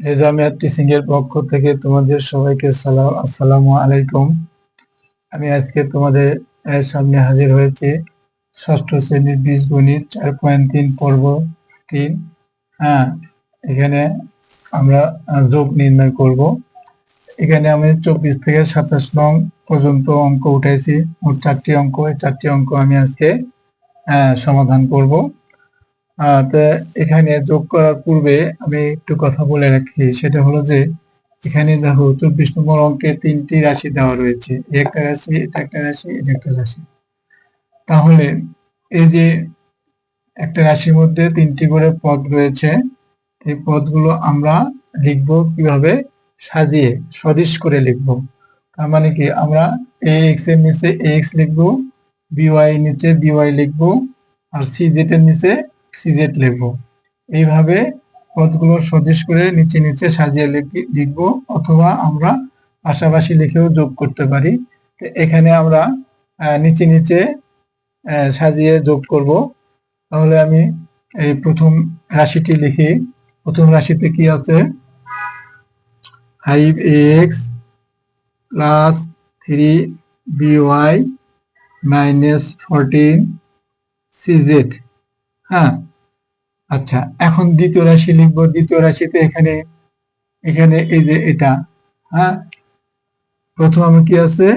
Nizamia teaching এর পক্ষ থেকে তোমাদের সবাইকে সালাম আসসালামু আলাইকুম। আমি আজকে তোমাদের সামনে হাজির হয়েছি ষষ্ঠ শ্রেণির বীজগণিত চার পয়েন্ট তিন, পর্ব তিন। হ্যাঁ এখানে আমরা যোগ নির্ণয় করব। এখানে আমি চব্বিশ থেকে সাতাশ নং পর্যন্ত অঙ্ক উঠাইছি। মোট চারটি অঙ্ক চারটি অঙ্ক আমি আজকে সমাধান করব। এখানে যোগ করার পূর্বে আমি একটু কথা বলে রাখি। সেটা হলো যে, এখানে দেখো চব্বিশ নম্বর অঙ্কে তিনটি রাশি দেওয়া রয়েছে। একটা রাশি, এটা একটা রাশি, এটা একটা রাশি। তাহলে এই যে একটা রাশির মধ্যে তিনটি করে পদ রয়েছে, এই পদগুলো আমরা লিখব কীভাবে? সাজিয়ে, সদিশ করে লিখব। তার মানে কি? আমরা এ এক্সের নিচে এ এক্স লিখব বিওয়াই নিচে বিওয়াই লিখব, আর সি জেড এর নিচে সিজেট লিখব। এইভাবে পদগুলো সদিশ করে নিচে নিচে সাজিয়ে লিখি- লিখব অথবা আমরা পাশাপাশি লিখেও যোগ করতে পারি। এখানে আমরা নিচে নিচে সাজিয়ে যোগ করব। তাহলে আমি এই প্রথম রাশিটি লিখি। প্রথম রাশিতে কি আছে? Five x plus three b y minus fourteen CZ হ্যাঁ। আচ্ছা এখন দ্বিতীয় রাশি লিখব। দ্বিতীয় রাশিতে এখানে এখানে এই যে এটা হ্যাঁ? প্রথম আমি কি আছে?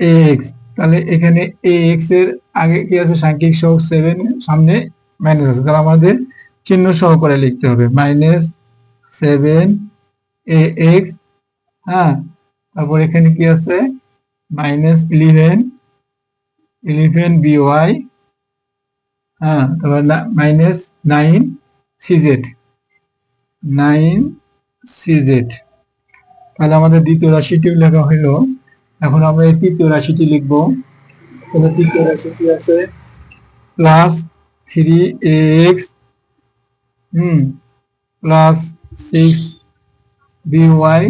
এ এক্স তাহলে এখানে এ এক্সের আগে কি আছে? সাংখ্যিক সহ সেভেন সামনে মাইনাস আছে। তাহলে আমাদের চিহ্ন সহকারে লিখতে হবে। মাইনাস সেভেন এ এক্স হ্যাঁ? তারপর এখানে কি আছে? মাইনাস ইলেভেন ইলেভেন বিওয়াই হ্যাঁ তারপর minus nine C Z nine C Z তাহলে আমাদের দ্বিতীয় রাশিটি লেখা হইল এখন আমরা এই তৃতীয় রাশিটি লিখব। তাহলে তৃতীয় রাশিটি আছে plus three x hmm plus six b y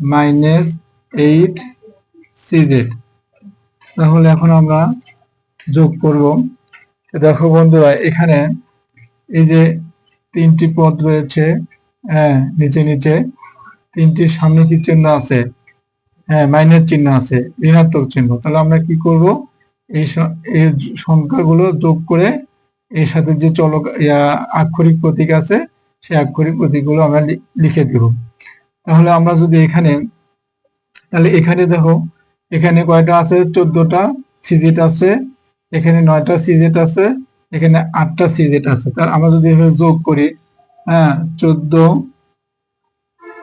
minus eight CZ তাহলে এখন আমরা যোগ করব। দেখো বন্ধুরা, এখানে এই যে তিনটি পদ রয়েছে হ্যাঁ নিচে নিচে তিনটির সামনে কি চিহ্ন আছে? হ্যাঁ মাইনাস চিহ্ন আছে, ঋণাত্মক চিহ্ন। তাহলে আমরা কি করব? এই এই সংখ্যাগুলো যোগ করে এর সাথে যে চলক আক্ষরিক প্রতীক আছে, সেই আক্ষরিক প্রতীকগুলো আমরা লিখে দেব। তাহলে আমরা যদি এখানে, তাহলে এখানে দেখো, এখানে কয়টা আছে? চোদ্দটা, সিজেট আছে এখানে নয়টা সিজেট আছে, এখানে আটটা সিজেট আছে। তার আমরা যদি এভাবে যোগ করি হ্যাঁ চোদ্দ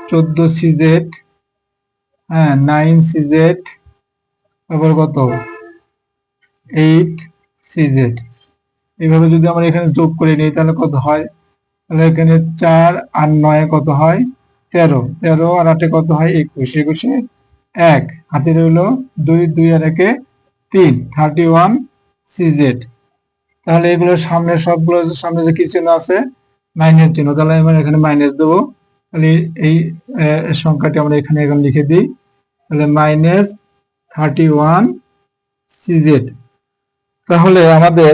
চোদ্দ সিজেট হ্যাঁ নাইন সিজেট, তারপর কত? এইট সিজেট। এইভাবে যদি আমরা এখানে যোগ করে নিই, তাহলে কত হয়? তাহলে এখানে চার আর নয় কত হয়? তেরো। তেরো আর আটে কত হয়? একুশ। একুশে এক। হাতে রইল দুই দুই আর একে তিন। থার্টি ওয়ান সিজেট তাহলে এগুলো সামনে সবগুলো, সামনে যে কি চিহ্ন আছে? মাইনাস চিহ্ন। তাহলে আমরা এখানে মাইনাস দেবো। তাহলে এই সংখ্যাটি আমরা এখানে এখন লিখে দিই। তাহলে মাইনাস থার্টি ওয়ান সিজেড তাহলে আমাদের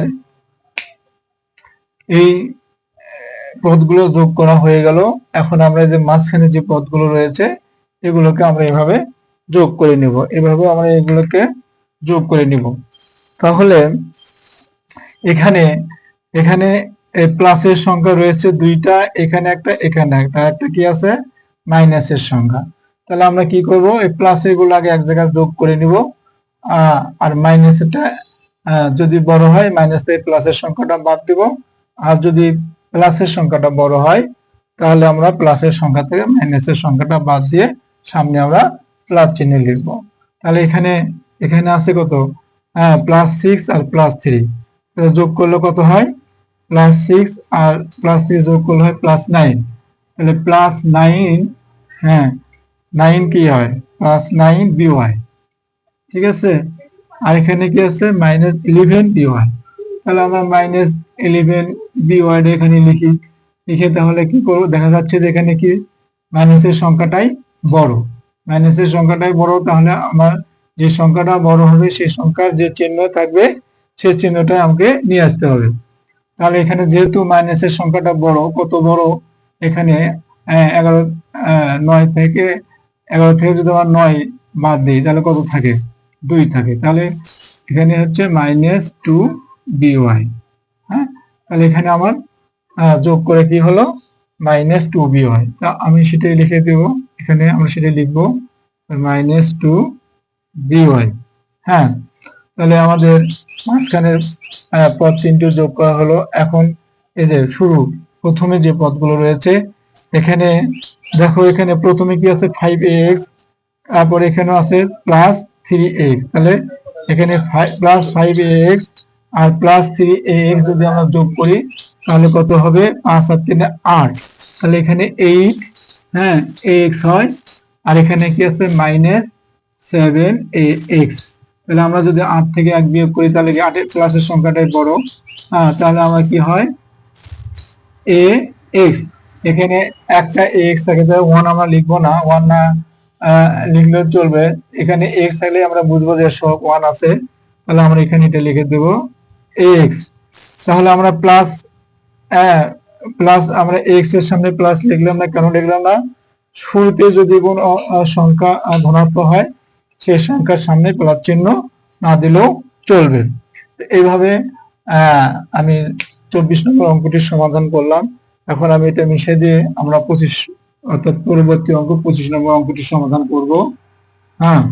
এই পদগুলো যোগ করা হয়ে গেল। এখন আমরা যে মাঝখানে যে পদগুলো রয়েছে, এগুলোকে আমরা এভাবে যোগ করে নিব। এভাবে আমরা এগুলোকে যোগ করে নিব। তাহলে এখানে এখানে প্লাসের সংখ্যা রয়েছে দুইটা, এখানে একটা এখানে একটা একটা কি আছে? মাইনাসের সংখ্যা। তাহলে আমরা কি করব? এই প্লাসেরগুলো আগে এক জায়গায় যোগ করে নিব। আর মাইনাসটা যদি বড় হয় মাইনাস থেকে প্লাসের সংখ্যাটা বাদ দিব। আর যদি প্লাসের সংখ্যাটা বড় হয়, তাহলে আমরা প্লাসের সংখ্যা থেকে মাইনাসের সংখ্যাটা বাদ দিয়ে সামনে আমরা প্লাস চিহ্ন লিখব। তাহলে এখানে এখানে আছে কত? প্লাস সিক্স আর প্লাস থ্রি যোগ করলে কত হয়? প্লাস সিক্স আর প্লাস থ্রি যোগ করলে হয় প্লাস নাইন তাহলে প্লাস নাইন হ্যাঁ নাইন কি হয়? প্লাস নাইন বি ওয়াই ঠিক আছে? আর এখানে কি আছে? মাইনাস ইলেভেন বি ওয়াই তাহলে আমরা মাইনাস ইলেভেন বি ওয়াই এখানে লিখি। লিখে তাহলে কি করব? দেখা যাচ্ছে যে এখানে কি? মাইনাসের সংখ্যাটাই বড়। মাইনাসের সংখ্যাটাই বড়, তাহলে আমার যে সংখ্যাটা বড় হবে, সেই সংখ্যার যে চিহ্ন থাকবে, সেই চিহ্নটা আমাকে নিয়ে আসতে হবে। তাহলে এখানে যেহেতু মাইনাসের সংখ্যাটা বড়, কত বড়? এখানে এগারো নয় থেকে, এগারো থেকে যদি আমার নয় বাদ দিই, তাহলে কত থাকে? দুই থাকে। তাহলে এখানে হচ্ছে মাইনাস টু বিওয়াই হ্যাঁ? তাহলে এখানে আমার যোগ করে কি হলো? মাইনাস টু বিওয়াই তা আমি সেটাই লিখে দেব। এখানে আমরা সেটাই লিখব। Minus two b y. হ্যাঁ তাহলে আমাদের মাঝখানের পদ তিনটি যোগ করা হলো। এখন এই যে শুরু, প্রথমে যে পদগুলো রয়েছে, এখানে দেখো, এখানে প্রথমে কি আছে? ফাইভ এক্স তারপর এখানে আছে প্লাস থ্রি এক্স তাহলে এখানে প্লাস ফাইভ এক্স আর প্লাস থ্রি এক্স যদি আমরা যোগ করি, তাহলে কত হবে? পাঁচ আর তিনে আট। তাহলে এখানে এইট হ্যাঁ এক্স হয়। আর এখানে কি আছে? মাইনাস সেভেন এ এক্স তাহলে আমরা যদি আট থেকে এক বিয়োগ করি তাহলে কি আটের প্লাসের সংখ্যাটাই বড়? হ্যাঁ তাহলে আমার কি হয়? এ এক্স এখানে একটা এক্স থাকে তাহলে ওয়ান আমরা লিখব না। ওয়ান না আহ, লিখলেও চলবে। এখানে এক্স থাকলে আমরা বুঝব যে সব ওয়ান আছে। তাহলে আমরা এখানে এটা লিখে দেবো। এক্স তাহলে আমরা প্লাস প্লাস আমরা এক্সের সামনে প্লাস লিখলাম না কেন লিখলাম না? শুরুতে যদি কোনো সংখ্যা ধনাত্মক হয় সেই সংখ্যার সামনে প্লাস চিহ্ন না দিলেও চলবে। এইভাবে আমি চব্বিশ নম্বর অঙ্কটির সমাধান করলাম। এখন আমি এটা মিশে দিয়ে আমরা পঁচিশ, অর্থাৎ পরবর্তী অঙ্ক পঁচিশ নম্বর অঙ্কটির সমাধান করব। হ্যাঁ।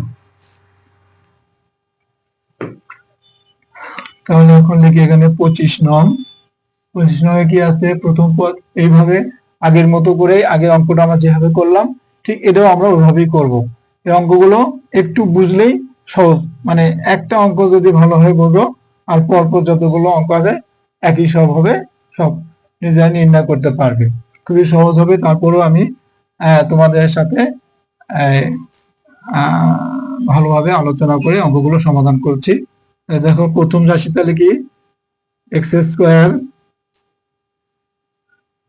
তাহলে এখন লিখি এখানে পঁচিশ নং। পঁচিশ নঙ্গে কি আছে? প্রথম পদ, এইভাবে আগের মতো করে আগের অঙ্কটা আমরা যেভাবে করলাম, ঠিক এটাও আমরা ওইভাবেই করব। এই অঙ্কগুলো একটু বুঝলেই সহজ। মানে একটা অঙ্ক যদি ভালোভাবে বোঝো আর পরপর যতগুলো অঙ্ক আছে, একই সব হবে, সব নিজেরা নির্ণয় করতে পারবে। খুবই সহজ হবে, তারপরেও আমি তোমাদের সাথে ভালোভাবে আলোচনা করে অঙ্কগুলো সমাধান করছি। দেখো, প্রথম রাশি তাহলে কি? X square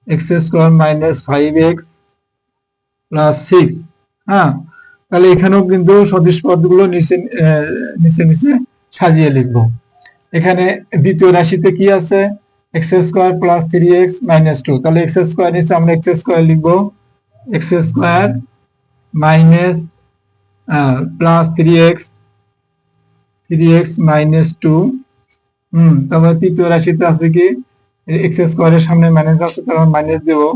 x square minus five x plus six হ্যাঁ? তাহলে এখানেও কিন্তু সদৃশ পদগুলো নিচে নিচে নিচে সাজিয়ে লিখব। এখানে দ্বিতীয় রাশিতে কি আছে? X square plus three x minus two তাহলে এক্স স্কোয়ার নিচে আমরা এক্স স্কোয়ার লিখব। X square minus plus three x three x minus two hmm তারপরে তৃতীয় রাশিতে আছে কি? এক্স স্কোয়ারের সামনে মাইনাস আছে তারপর মাইনাস দেবো।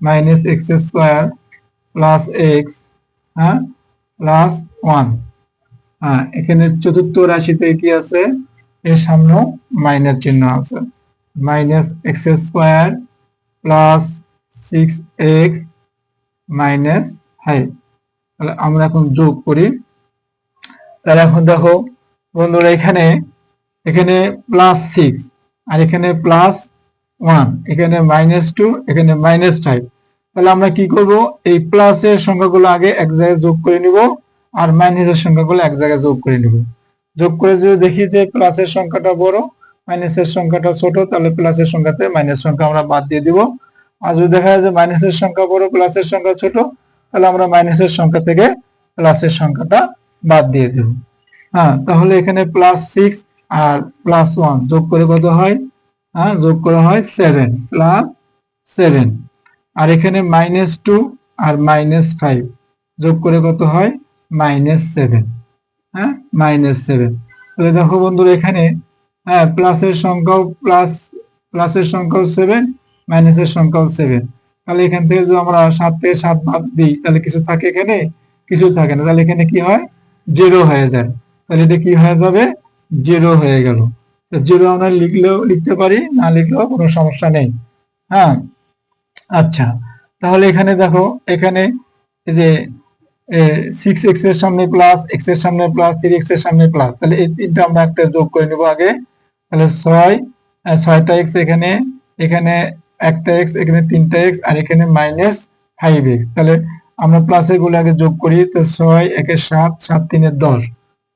Minus x square plus x হ্যাঁ? প্লাস ওয়ান হ্যাঁ এখানে চতুর্থ রাশিতে কি আছে? এর সামনেও মাইনাস চিহ্ন আছে। Minus x square plus six x minus five তাহলে আমরা এখন যোগ করি। তাহলে এখন দেখো, বন্ধুরা, এখানে এখানে প্লাস সিক্স আর এখানে প্লাস ওয়ান এখানে মাইনাস টু এখানে মাইনাস ফাইভ তাহলে আমরা কি করব? এই প্লাসের সংখ্যাগুলো আগে এক জায়গায় যোগ করে নিব আর মাইনাসের সংখ্যাগুলো এক জায়গায় যোগ করে নিব। যোগ করে যদি দেখি যে প্লাসের সংখ্যাটা বড় মাইনাসের সংখ্যাটা ছোট, তাহলে প্লাসের সংখ্যাতে মাইনাস সংখ্যা আমরা বাদ দিয়ে দিব। আর যদি দেখা যায় যে মাইনাসের সংখ্যা বড় প্লাসের সংখ্যা ছোট, তাহলে আমরা মাইনাসের সংখ্যা থেকে প্লাসের সংখ্যাটা বাদ দিয়ে দেব। হ্যাঁ তাহলে এখানে প্লাস সিক্স আর প্লাস ওয়ান যোগ করে কত হয়? হ্যাঁ যোগ করা হয় সেভেন প্লাস সেভেন আর এখানে মাইনাস টু আর মাইনাস ফাইভ যোগ করে কত হয়? মাইনাস সেভেন হ্যাঁ? মাইনাস সেভেন তাহলে দেখো বন্ধুরা এখানে হ্যাঁ প্লাসের সংখ্যাও প্লাস প্লাসের সংখ্যাও সেভেন মাইনাসের সংখ্যাও সেভেন তাহলে এখান থেকে যদি আমরা সাত থেকে সাত বাদ দিই, তাহলে কিছু থাকে এখানে? কিছু থাকে না। তাহলে এখানে কি হয়? জিরো হয়ে যায়। তাহলে এটা কি হয়ে যাবে? জিরো হয়ে গেল। জিরো আমরা লিখলেও, লিখতে পারি, না লিখলেও কোনো সমস্যা নেই। হ্যাঁ? আচ্ছা তাহলে এখানে দেখো, এখানে যে সিক্স এক্সের সামনে প্লাস এক্সের সামনে প্লাস থ্রি এক্সের সামনে প্লাস তাহলে এই তিনটা আমরা একটা যোগ করে নেব আগে। তাহলে ছয় ছয়টা এক্স এখানে এখানে একটা এক্স এখানে তিনটা এক্স আর এখানে মাইনাস ফাইভ এক্স তাহলে আমরা প্লাসেরগুলো আগে যোগ করি, তো ছয়, একে সাত সাত তিনের দশ।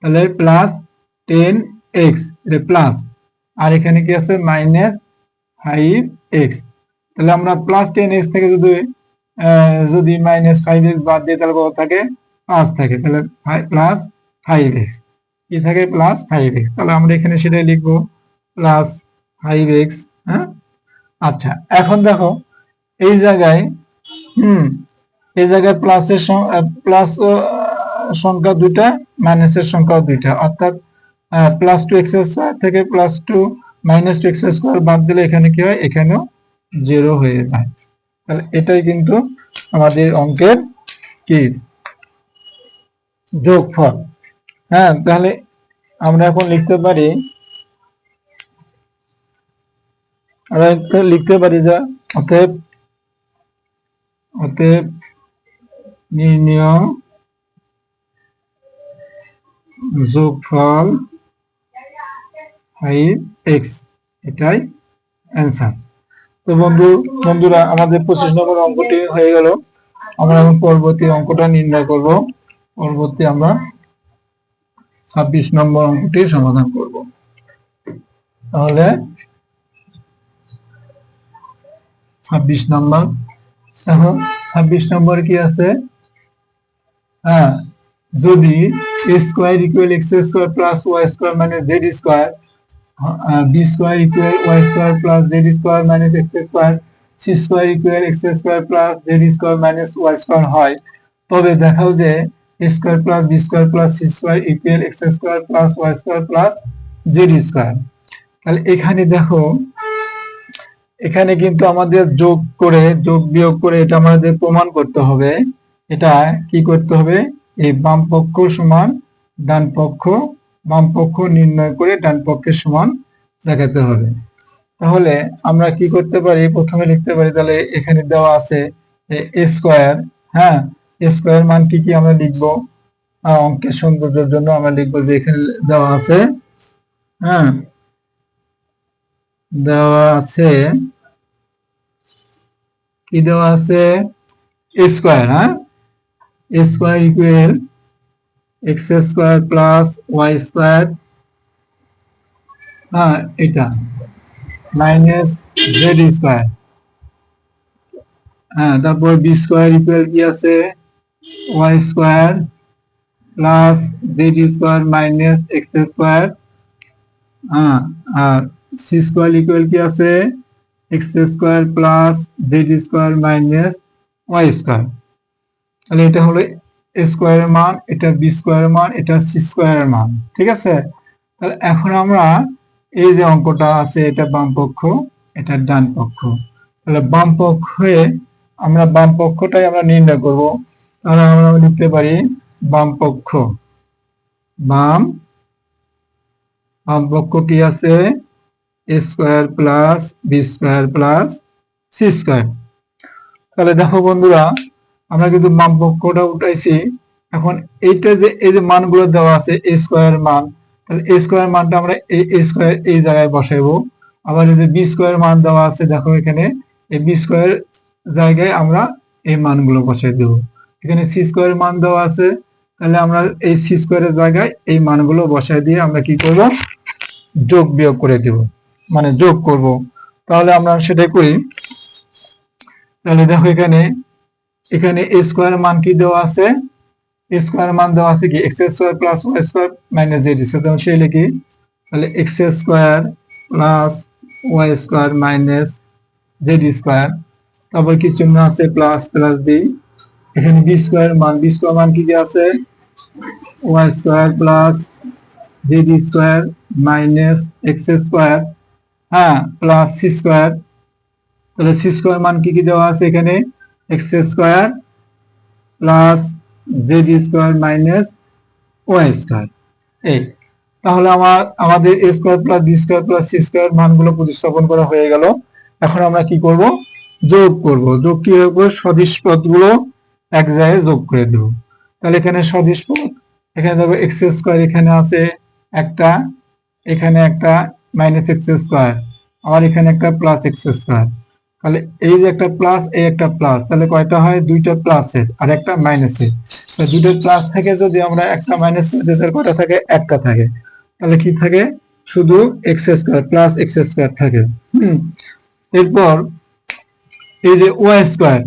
তাহলে প্লাস টেন এক্স প্লাস আর এখানে কি আছে? মাইনাস ফাইভ এক্স তাহলে আমরা প্লাস টেন এক্স থেকে যদি যদি মাইনাস ফাইভ এক্স বাদ দিয়ে তাহলে কত থাকে? পাঁচ থাকে। তাহলে প্লাস ফাইভ এক্স কি থাকে? প্লাস ফাইভ এক্স তাহলে আমরা এখানে সেটাই লিখব প্লাস ফাইভ এক্স হ্যাঁ? আচ্ছা এখন দেখো, এই জায়গায়, হুম, এই জায়গায় প্লাসের প্লাস সংখ্যা দুইটা মাইনাসের সংখ্যা দুইটা। অর্থাৎ প্লাস টু এক্স স্কোয়ার থেকে plus two minus two x square বাদ দিলে এখানে কি হয়? এখানেও জিরো হয়ে যায়। তাহলে এটাই কিন্তু আমাদের অঙ্কের কি? যোগফল। হ্যাঁ তাহলে আমরা এখন লিখতে পারি, আমরা লিখতে পারি যা, অতএব অতএব নির্ণয় যোগফল ফাইভ এক্স এটাই অ্যান্সার তো বন্ধু, বন্ধুরা, আমাদের পঁচিশ নম্বর অঙ্কটি হয়ে গেল। আমরা এখন পরবর্তী অঙ্কটা নির্ণয় করব। পরবর্তী আমরা ছাব্বিশ নম্বর অঙ্কটি সমাধান করব। তাহলে ছাব্বিশ নম্বর এখন ছাব্বিশ নম্বর কি আছে? হ্যাঁ যদি a square equal x square plus y square মানে z square b square equal y square plus z square minus x square c square equal x square plus z square minus y square হয়। তবে দেখাও যে square plus b square plus c square equal x square plus y square plus z square তাহলে এখানে দেখো, এখানে কিন্তু আমাদের যোগ করে, যোগ বিয়োগ করে এটা আমাদের প্রমাণ করতে হবে। এটা কি করতে হবে? এই বাম পক্ষ সমান ডান পক্ষ বাম পক্ষ নির্ণয় করে ডান পক্ষের সমান দেখাতে হবে। তাহলে আমরা কি করতে পারি? প্রথমে লিখতে পারি, তাহলে এখানে দেওয়া আছে স্কোয়ার হ্যাঁ? স্কোয়ার মান কি কি আমরা লিখব? অঙ্কের সৌন্দর্যের জন্য আমরা লিখব যে এখানে দেওয়া আছে হ্যাঁ? দেওয়া আছে, কি দেওয়া আছে? স্কোয়ার হ্যাঁ? Square equal x square plus y square হ্যাঁ এটা মাইনাস জেড স্কোয়ার হ্যাঁ তারপর বি স্কোয়ার ইকুয়াল কি আছে? Y square plus z square minus x square হ্যাঁ আর সি স্কোয়ার ইকুয়াল কি আছে? X square plus z square minus y square তাহলে এটা হলো স্কোয়ারের মান, এটা বি স্কোয়ারের মান, এটা সি স্কোয়ারের মান, ঠিক আছে? তাহলে এখন আমরা এই যে অঙ্কটা আছে, এটা বাম পক্ষ, এটা ডান পক্ষ। তাহলে বাম পক্ষে আমরা, বাম পক্ষটাই আমরা নির্ণয় করব। তাহলে আমরা লিখতে পারি বাম পক্ষ। বাম বাম পক্ষ কি আছে? Square plus b square plus c square. তাহলে দেখো বন্ধুরা আমরা কিন্তু বাম পক্ষটা উঠাইছি। এখন এইটা যে, এই যে মানগুলো দেওয়া আছে এ স্কোয়ার মান, তাহলে এ স্কোয়ার মানটা আমরা এই স্কোয়ার এই জায়গায় বসাইবো। আবার যদি বি স্কোয়ার মান দেওয়া আছে, দেখো এখানে, এই বি স্কোয়ার জায়গায় আমরা এই মানগুলো বসাই দেব। এখানে সি স্কোয়ার মান দেওয়া আছে, তাহলে আমরা এই সি স্কোয়ারের জায়গায় এই মানগুলো বসাই দিয়ে আমরা কি করব? যোগ বিয়োগ করে দেব মানে যোগ করব। তাহলে আমরা সেটাই করি। তাহলে দেখো এখানে এখানে এ স্কোয়ার মান কি দেওয়া আছে? স্কোয়ার মান দেওয়া আছে কি? X square plus y square minus z square সেই লিখি। তাহলে x square plus y square minus z square তারপর কি চিহ্ন আছে? প্লাস প্লাস দি এখানে বি স্কোয়ার মান বি স্কোয়ার মান কি কি আছে? Y square plus z square minus x square হ্যাঁ প্লাস সি স্কোয়ার তাহলে সি স্কোয়ার মান কি কি দেওয়া আছে এখানে? X square plus z square minus y square. এই, তাহলে আমার, আমাদের square plus b square plus c square মানগুলো প্রতিস্থাপন করা হয়ে গেল। এখন আমরা কি করব? যোগ করব। যোগ কি হবে সদিশ পদগুলো এক জায়গায় যোগ করে দেব। তাহলে এখানে সদিশ পদ, এখানে দেখো এক্স স্কোয়ার এখানে আছে একটা, এখানে একটা মাইনাস এক্স স্কোয়ার, আবার এখানে একটা প্লাস এক্স স্কোয়ার। তাহলে এই যে একটা প্লাস এই একটা প্লাস তাহলে কয়টা হয়? দুইটা প্লাসের আর একটা মাইনাসের দুইটা প্লাস থেকে যদি আমরা একটা মাইনাস করে কয়টা থাকে? একটা থাকে। তাহলে কি থাকে? শুধু x square plus x square থাকে। হুম। এরপর এই যে ওয়াই স্কোয়ার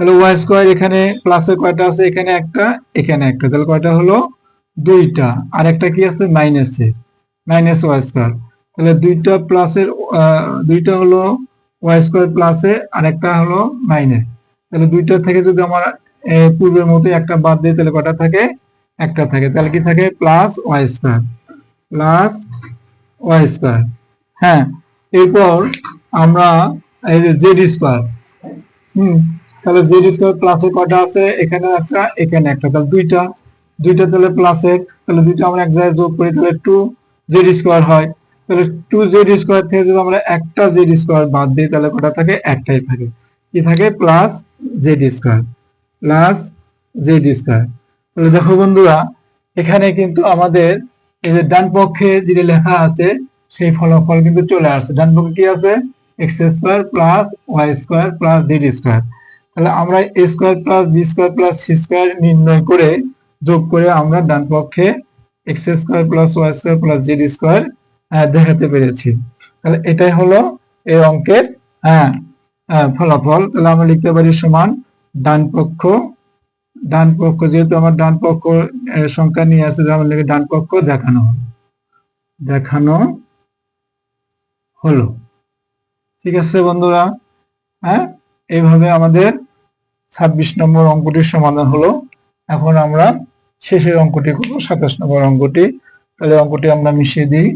তাহলে ওয়াই স্কোয়ার এখানে প্লাসের কয়টা আছে? এখানে একটা এখানে একটা। তাহলে কয়টা হলো? দুইটা। আর একটা কি আছে? মাইনাসের মাইনাস ওয়াই স্কোয়ার তাহলে দুইটা প্লাসের দুইটা হলো ওয়াই স্কোয়ার প্লাসে আর একটা হলো মাইনাস তাহলে দুইটা থেকে যদি আমার পূর্বের মতো একটা বাদ দিই, তাহলে কটা থাকে? একটা থাকে। তাহলে কি থাকে? Plus y square plus y square হ্যাঁ এরপর আমরা এই যে জেড স্কোয়ার হুম, তাহলে জেড স্কোয়ার প্লাসে কটা আছে? এখানে একটা এখানে একটা। তাহলে দুইটা। দুইটা তাহলে প্লাসের তাহলে দুইটা আমরা এক জায়গায় যোগ করি, তাহলে টু জেড স্কোয়ার হয়। তাহলে টু জেড স্কোয়ার থেকে যদি আমরা একটা জেড স্কোয়ার বাদ দিই, তাহলে কটা থাকে? একটাই থাকে। কি থাকে? Plus z square plus z square তাহলে দেখো বন্ধুরা, এখানে কিন্তু আমাদের এই যে ডান পক্ষে যেটা লেখা আছে, সেই ফলাফল কিন্তু চলে আসছে। ডান পক্ষে কি আছে? X square plus y square plus z square তাহলে আমরা a square plus b square plus c square নির্ণয় করে যোগ করে আমরা ডান পক্ষে x square plus y square plus z square দেখাতে পেরেছি। তাহলে এটাই হলো এই অঙ্কের হ্যাঁ আহ, ফলাফল। তাহলে আমরা লিখতে পারি সমান ডান পক্ষ ডান পক্ষ যেহেতু আমার ডান পক্ষ সংখ্যা নিয়ে আসছে আমরা লিখে ডান পক্ষ দেখানো হলো। দেখানো হলো। ঠিক আছে বন্ধুরা হ্যাঁ এইভাবে আমাদের ছাব্বিশ নম্বর অঙ্কটির সমাধান হলো। এখন আমরা শেষের অঙ্কটি করব সাতাশ নম্বর অঙ্কটি। তাহলে অঙ্কটি আমরা মিশিয়ে দিই।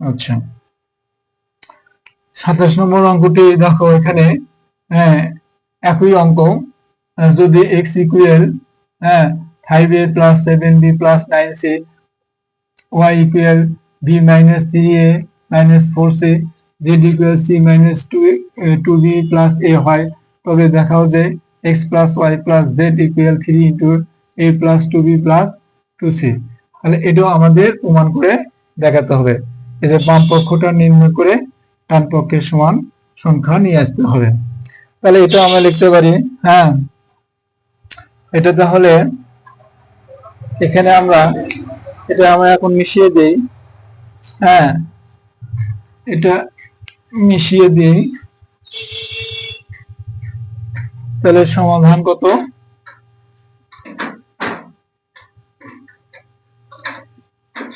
আচ্ছা। সাতাশ নম্বর অঙ্কটি দেখো এখানে হ্যাঁ একই অঙ্ক। যদি এক্স ইকুয়াল হ্যাঁ five a plus seven b plus nine c y equal b minus three a minus four c z equal c minus two two b plus a হয়, তবে দেখাও যে x plus y plus z equal three into a plus two b plus two c তাহলে এটাও আমাদের প্রমাণ করে দেখাতে হবে। যে বাম পক্ষটা নির্ণয় করে ডান পক্ষের সমান সংখ্যা নিয়ে আসতে হবে। তাহলে এটা আমরা লিখতে পারি হ্যাঁ। এটা তাহলে এখানে আমরা, এটা আমরা এখন মিশিয়ে দেই হ্যাঁ। এটা মিশিয়ে দিই। তাহলে সমাধান কত?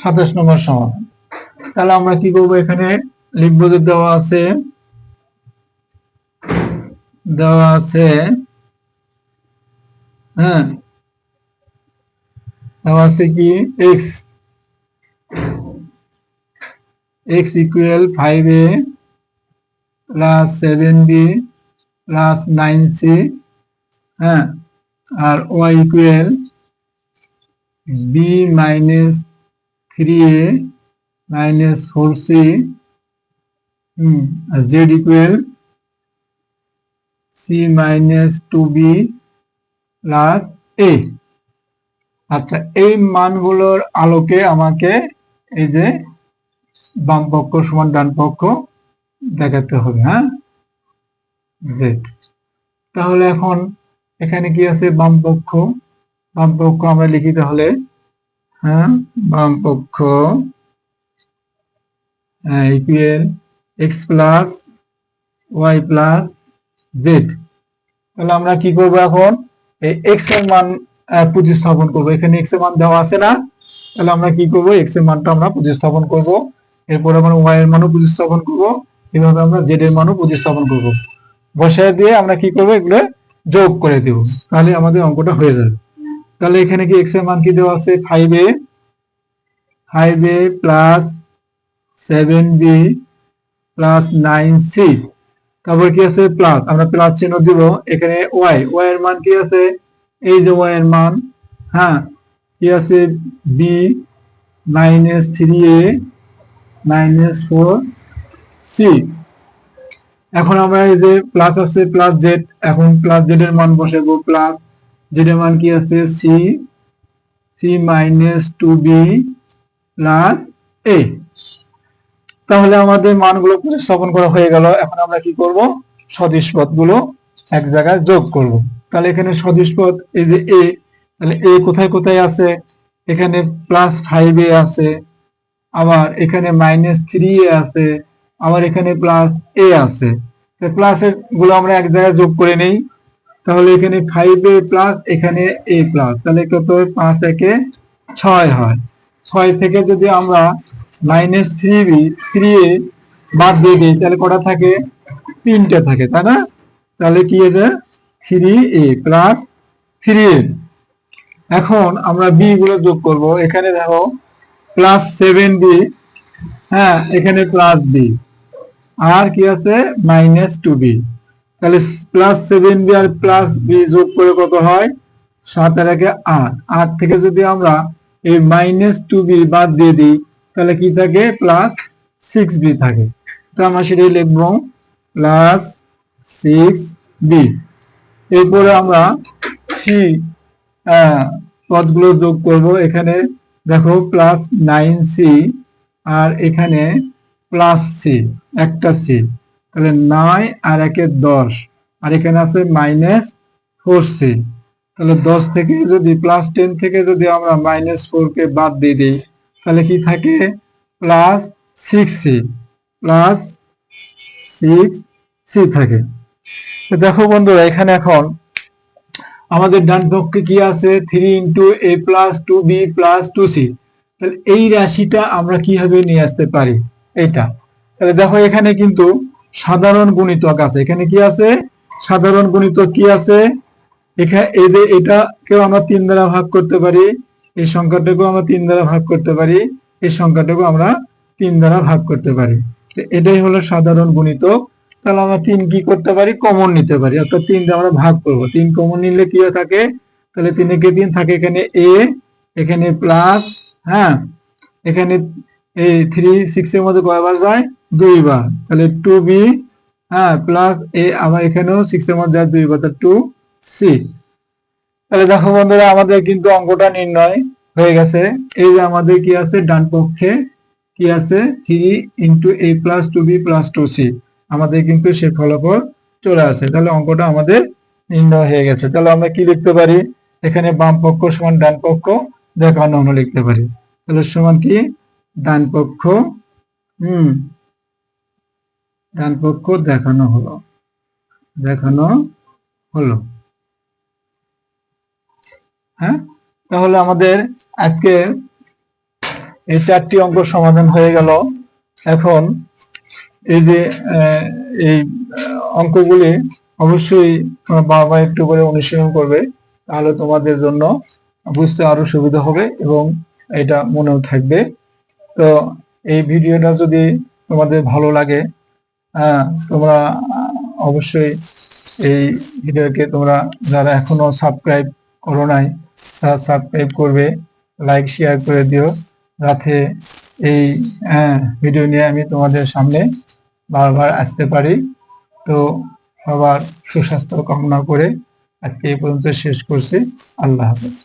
সাতাশ নম্বর সমাধান। তাহলে আমরা কি করব এখানে? লিখব যে দেওয়া আছে দেওয়া আছে হ্যাঁ দেওয়া আছে কি? X x equal five a plus seven b plus nine c হ্যাঁ আর y equal b minus three a minus four c z equal c minus two b plus a আচ্ছা এই মানগুলোর আলোকে আমাকে এই যে বাম পক্ষ সমান ডান পক্ষ দেখাতে হবে হ্যাঁ? তাহলে এখন এখানে কি আছে? বাম পক্ষ বাম পক্ষ আমরা লিখি তাহলে হ্যাঁ? বাম পক্ষ equal x plus y plus z তাহলে আমরা কি করব এখন? এই এক্সের মান প্রতিস্থাপন করব। এখানে এক্সের মান দেওয়া আছে না? তাহলে আমরা কি করব? এক্সের মানটা আমরা প্রতিস্থাপন করব। এরপর আমরা ওয়াই এর মানও প্রতিস্থাপন করব। এভাবে আমরা জেড এর মানও প্রতিস্থাপন করব। বসায় দিয়ে আমরা কি করব? এগুলো যোগ করে দেব। তাহলে আমাদের অঙ্কটা হয়ে যাবে। তাহলে এখানে কি এক্সের মান কি দেওয়া আছে? Five a five a plus seven b plus nine c তারপর কি আছে? প্লাস আমরা প্লাস চিহ্ন দিব। এখানে ওয়াই ওয়াই এর মান কি আছে? এই যে ওয়াই এর মান হ্যাঁ কি আছে? B minus three a minus four c এখন আমরা এই যে প্লাস আছে প্লাস জেড এখন প্লাস জেড এর মান বসাবো। প্লাস জেড এর মান কি আছে? C c minus two b plus a তাহলে আমাদের মানগুলো প্রতিস্থাপন করা হয়ে গেল। এখন আমরা কি করব? সদিশ পদগুলো এক জায়গায় যোগ করব। তাহলে এখানে সদৃশ পদ এই যে এ তাহলে এ কোথায় কোথায় আছে? এখানে প্লাস ফাইভ এ আছে। আবার এখানে মাইনাস থ্রি এ আছে। আবার এখানে প্লাস এ আছে। প্লাসগুলো আমরা এক জায়গায় যোগ করে নেই। তাহলে এখানে ফাইভ এ প্লাস এখানে এ প্লাস তাহলে কত? পাঁচ একে ছয় হয়। ছয় থেকে যদি আমরা minus three b three a বাদ দিয়ে দিই, তাহলে কটা থাকে? তিনটে থাকে, তাই না? তাহলে কি হয়েছে three a plus three a এখন আমরা বি গুলো যোগ করব, এখানে দেখো প্লাস সেভেন বি হ্যাঁ এখানে প্লাস বি আর কি আছে? মাইনাস টু বি তাহলে প্লাস সেভেন বি আর প্লাস বি যোগ করে কত হয়? সাত আর একে আট। আট থেকে যদি আমরা এই মাইনাস টু বি বাদ দিয়ে দিই তাহলে কি থাকে? প্লাস সিক্স বি থাকে। তো আমরা সেটাই লিখব প্লাস সিক্স বি এরপরে আমরা সি পদগুলো যোগ করব। এখানে দেখো প্লাস নাইন সি আর এখানে প্লাস সি একটা সি তাহলে নয় আর একে দশ। আর এখানে আছে মাইনাস ফোর সি তাহলে দশ থেকে যদি প্লাস টেন থেকে যদি আমরা মাইনাস ফোর কে বাদ দিয়ে দিই তাহলে কি থাকে? Plus six c plus six c থাকে। দেখো বন্ধুরা, এখানে এখন আমাদের ডান পক্ষে কি আছে? Three into a plus two b plus two c তাহলে এই রাশিটা আমরা কীভাবে নিয়ে আসতে পারি? এইটা। তাহলে দেখো এখানে কিন্তু সাধারণ গুণিতক আছে। এখানে কি আছে? সাধারণ গুণিতক কি আছে? এখানে এদের এটাকেও আমরা তিন দ্বারা ভাগ করতে পারি। এই সংখ্যাটাকেও আমরা তিন দ্বারা ভাগ করতে পারি, এই সংখ্যাটাকেও আমরা তিন দ্বারা ভাগ করতে পারি। তো এটাই হলো সাধারণ গুণিতক তাহলে আমরা তিন কি করতে পারি? কমন নিতে পারি। অর্থাৎ তিন আমরা ভাগ করব। তিন কমন নিলে কি থাকে? তাহলে তিনে কে তিন থাকে এখানে এ এখানে প্লাস হ্যাঁ এখানে এই থ্রি সিক্স এর মধ্যে কয়বার যায়? দুইবার। তাহলে টু বি হ্যাঁ প্লাস এ আবার এখানেও সিক্স এর মধ্যে যায় দুইবার। টু সি তাহলে দেখো বন্ধুরা, আমাদের কিন্তু অঙ্কটা নির্ণয় হয়ে গেছে। এই যে আমাদের কি আছে? ডান পক্ষে কি আছে? Three into a plus two b plus two c আমাদের কিন্তু সে ফলাফল চলে আসে। তাহলে অঙ্কটা আমাদের নির্ণয় হয়ে গেছে। তাহলে আমরা কি লিখতে পারি? এখানে বাম পক্ষ সমান ডান পক্ষ। দেখানো আমরা লিখতে পারি। তাহলে সমান কি? ডান পক্ষ, হুম, ডান পক্ষ দেখানো হলো। দেখানো হলো। হ্যাঁ? তাহলে আমাদের আজকে এই চারটি অঙ্ক সমাধান হয়ে গেল। এখন এই যে এই অঙ্কগুলি অবশ্যই বারবার একটু করে অনুশীলন করবে, তাহলে তোমাদের জন্য বুঝতে আরও সুবিধা হবে এবং এটা মনেও থাকবে। তো এই ভিডিওটা যদি তোমাদের ভালো লাগে হ্যাঁ তোমরা অবশ্যই এই ভিডিওকে তোমরা যারা এখনও সাবস্ক্রাইব করো নাই সাবস্ক্রাইব করবে লাইক শেয়ার করে দিও। যাতে এই ভিডিও নিয়ে আমি তোমাদের সামনে বারবার আসতে পারি। তো সবার সুস্বাস্থ্য কামনা করে আজকে এই পর্যন্ত শেষ করছি। আল্লাহ হাফেজ।